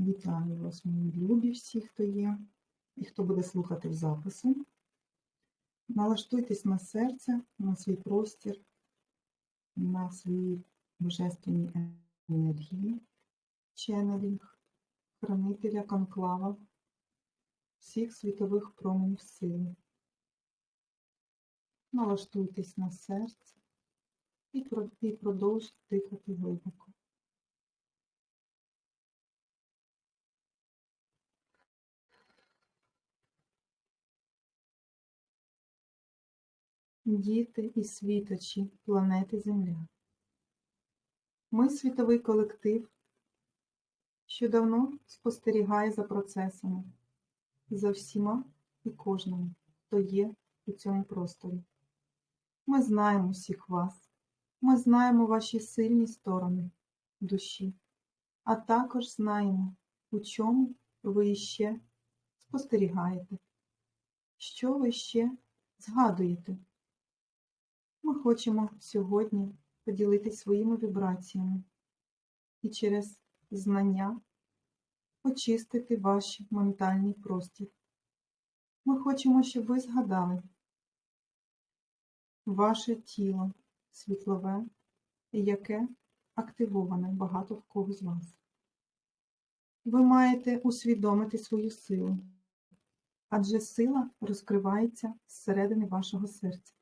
Вітаю вас, мої любі, всі, хто є, і хто буде слухати в запису. Налаштуйтесь на серце, на свій простір, на свої божественні енергії, ченнелінг, хранителя конклава, всіх світових променів сили. Налаштуйтесь на серце і продовжуйте дихати глибоко. Діти і світочі планети Земля. Ми світовий колектив, що давно спостерігає за процесами, за всіма і кожним, хто є у цьому просторі. Ми знаємо всіх вас, ми знаємо ваші сильні сторони душі, а також знаємо, у чому ви іще спостерігаєте, що ви ще згадуєте. Ми хочемо сьогодні поділитися своїми вібраціями і через знання очистити ваш ментальний простір. Ми хочемо, щоб ви згадали ваше тіло світлове, яке активоване багато в кого з вас. Ви маєте усвідомити свою силу, адже сила розкривається зсередини вашого серця.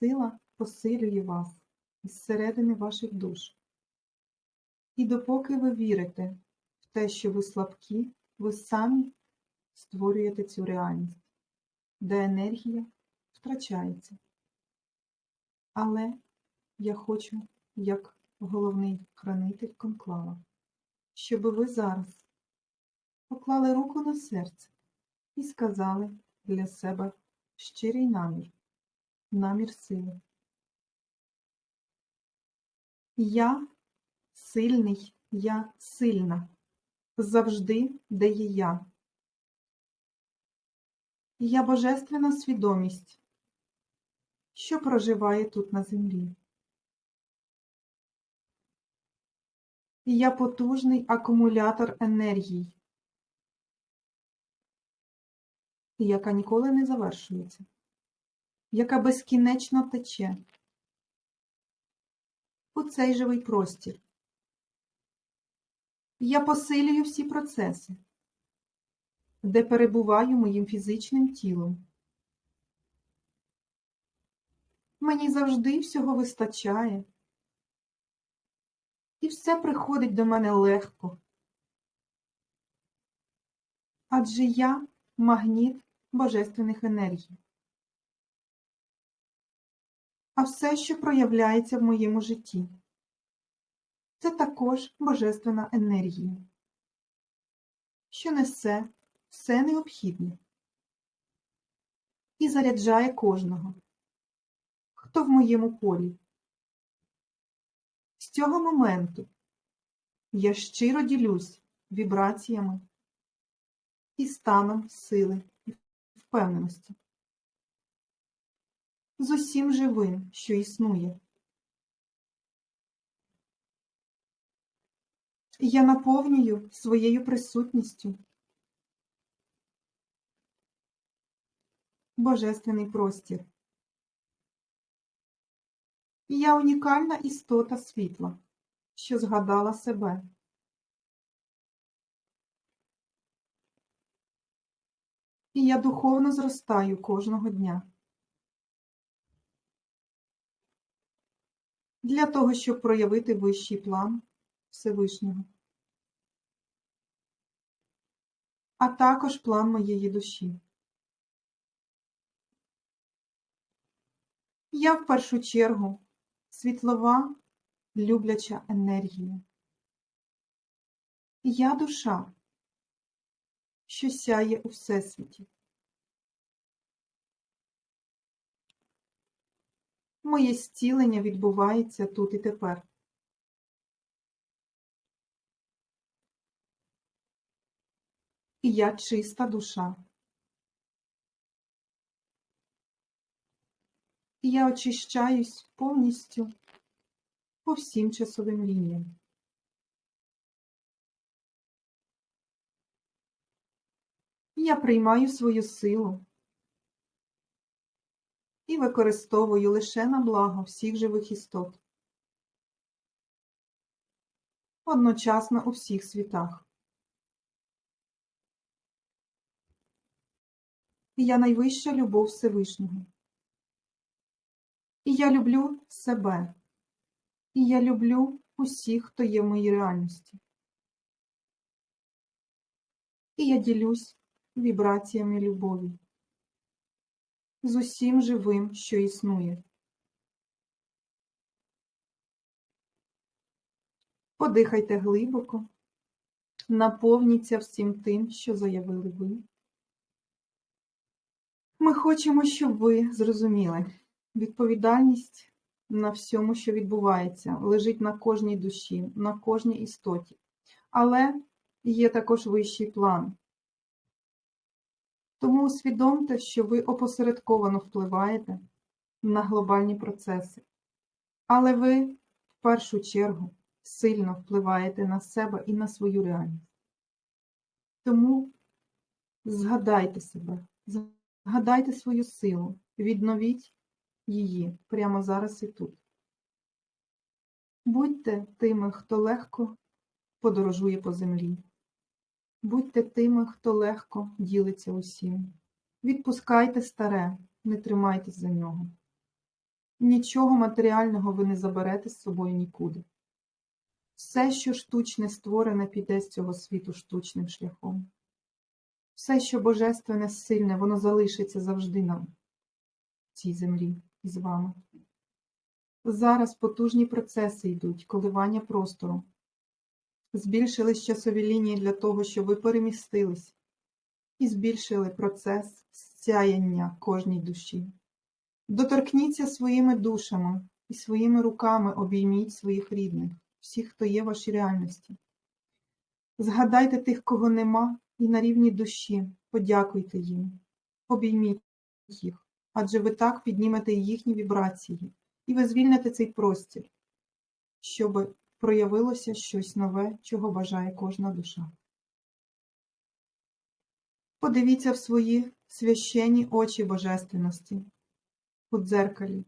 Сила посилює вас зсередини ваших душ. І допоки ви вірите в те, що ви слабкі, ви самі створюєте цю реальність, де енергія втрачається. Але я хочу, як головний хранитель конклава, щоб ви зараз поклали руку на серце і сказали для себе щирий намір намір сили. Я сильний, я сильна, завжди, де є я. Я божественна свідомість, що проживає тут на землі. Я потужний акумулятор енергії, яка ніколи не завершується яка безкінечно тече у цей живий простір. Я посилюю всі процеси, де перебуваю моїм фізичним тілом. Мені завжди всього вистачає, і все приходить до мене легко. Адже я магніт божественних енергій. А все, що проявляється в моєму житті. Це також божественна енергія, що несе все необхідне і заряджає кожного, хто в моєму полі. З цього моменту я щиро ділюсь вібраціями і станом сили і впевненості з усім живим, що існує. Я наповнюю своєю присутністю божественний простір. Я унікальна істота світла, що згадала себе. І я духовно зростаю кожного дня. Для того, щоб проявити вищий план Всевишнього, а також план моєї душі. Я в першу чергу світлова, любляча енергія. Я душа, що сяє у Всесвіті. Моє зцілення відбувається тут і тепер. І я чиста душа. І я очищаюсь повністю по всім часовим лініям. І Я приймаю свою силу і використовую лише на благо всіх живих істот. Одночасно у всіх світах. І я найвища любов Всевишнього. І я люблю себе. І я люблю усіх, хто є в моїй реальності. І я ділюсь вібраціями любові з усім живим, що існує. Подихайте глибоко, наповніться всім тим, що заявили ви. Ми хочемо, щоб ви зрозуміли, відповідальність на всьому, що відбувається, лежить на кожній душі, на кожній істоті. Але є також вищий план. Тому усвідомте, що ви опосередковано впливаєте на глобальні процеси. Але ви в першу чергу сильно впливаєте на себе і на свою реальність. Тому згадайте себе, згадайте свою силу, відновіть її прямо зараз і тут. Будьте тими, хто легко подорожує по землі. Будьте тими, хто легко ділиться усім. Відпускайте старе, не тримайтесь за нього. Нічого матеріального ви не заберете з собою нікуди. Все, що штучне створене, піде з цього світу штучним шляхом. Все, що божественне, сильне, воно залишиться завжди нам в цій землі і з вами. Зараз потужні процеси йдуть, коливання простору. Збільшились часові лінії для того, щоб ви перемістились і збільшили процес сяяння кожній душі. Доторкніться своїми душами і своїми руками обійміть своїх рідних, всіх, хто є в вашій реальності. Згадайте тих, кого нема, і на рівні душі подякуйте їм, обійміть їх, адже ви так піднімете їхні вібрації, і ви звільните цей простір, щоб проявилося щось нове, чого бажає кожна душа. Подивіться в свої священні очі божественності у дзеркалі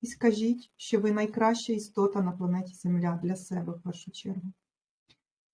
і скажіть, що ви найкраща істота на планеті Земля для себе в першу чергу.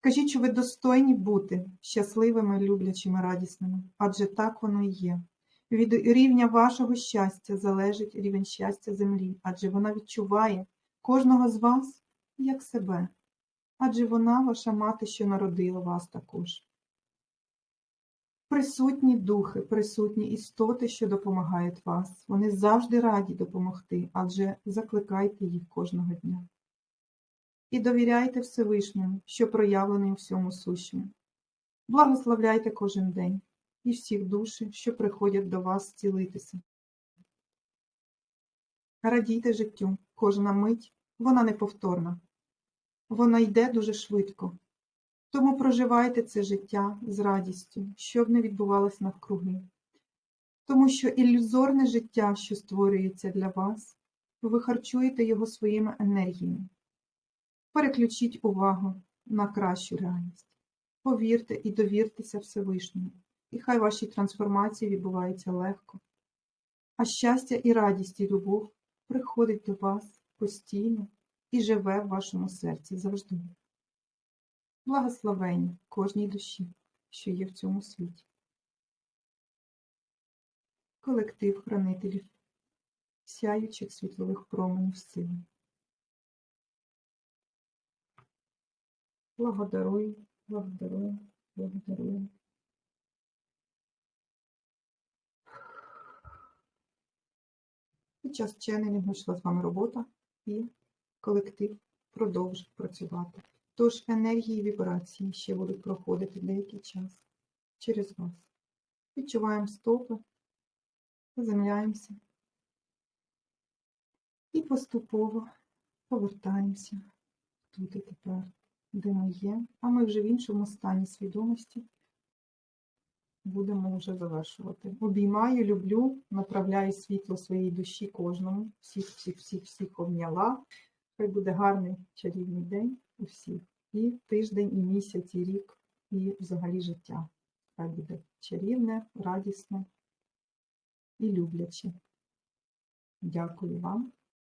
Скажіть, що ви достойні бути щасливими, люблячими, радісними, адже так воно і є. Від рівня вашого щастя залежить рівень щастя землі, адже вона відчуває кожного з вас як себе, адже вона ваша мати, що народила вас також. Присутні духи, присутні істоти, що допомагають вас. Вони завжди раді допомогти, адже закликайте їх кожного дня. І довіряйте Всевишньому, що проявлений у всьому сущому. Благословляйте кожен день і всіх душі, що приходять до вас зцілитися. Радійте життю, кожна мить, вона неповторна. Вона йде дуже швидко. Тому проживайте це життя з радістю, щоб не відбувалось навкруги. Тому що ілюзорне життя, що створюється для вас, ви харчуєте його своїми енергіями. Переключіть увагу на кращу реальність. Повірте і довіртеся Всевишньому, і хай ваші трансформації відбуваються легко. А щастя і радість і любов приходить до вас постійно і живе в вашому серці завжди. Благословення кожній душі, що є в цьому світі. Колектив хранителів, сяючих світлових променів сили. Благодарую, благодарую, благодарую. Під час ченелінгу йшла з вами робота і колектив продовжить працювати. Тож енергії і вібрації ще будуть проходити деякий час через вас. Відчуваємо стопи, заземляємося і поступово повертаємося тут і тепер, де ми є, а ми вже в іншому стані свідомості будемо вже завершувати. Обіймаю, люблю, направляю світло своїй душі кожному, всіх, всіх, всіх, всіх обняла. Хай буде гарний чарівний день у всіх. І тиждень, і місяць, і рік, і взагалі життя. хай буде чарівне, радісне і любляче. Дякую вам.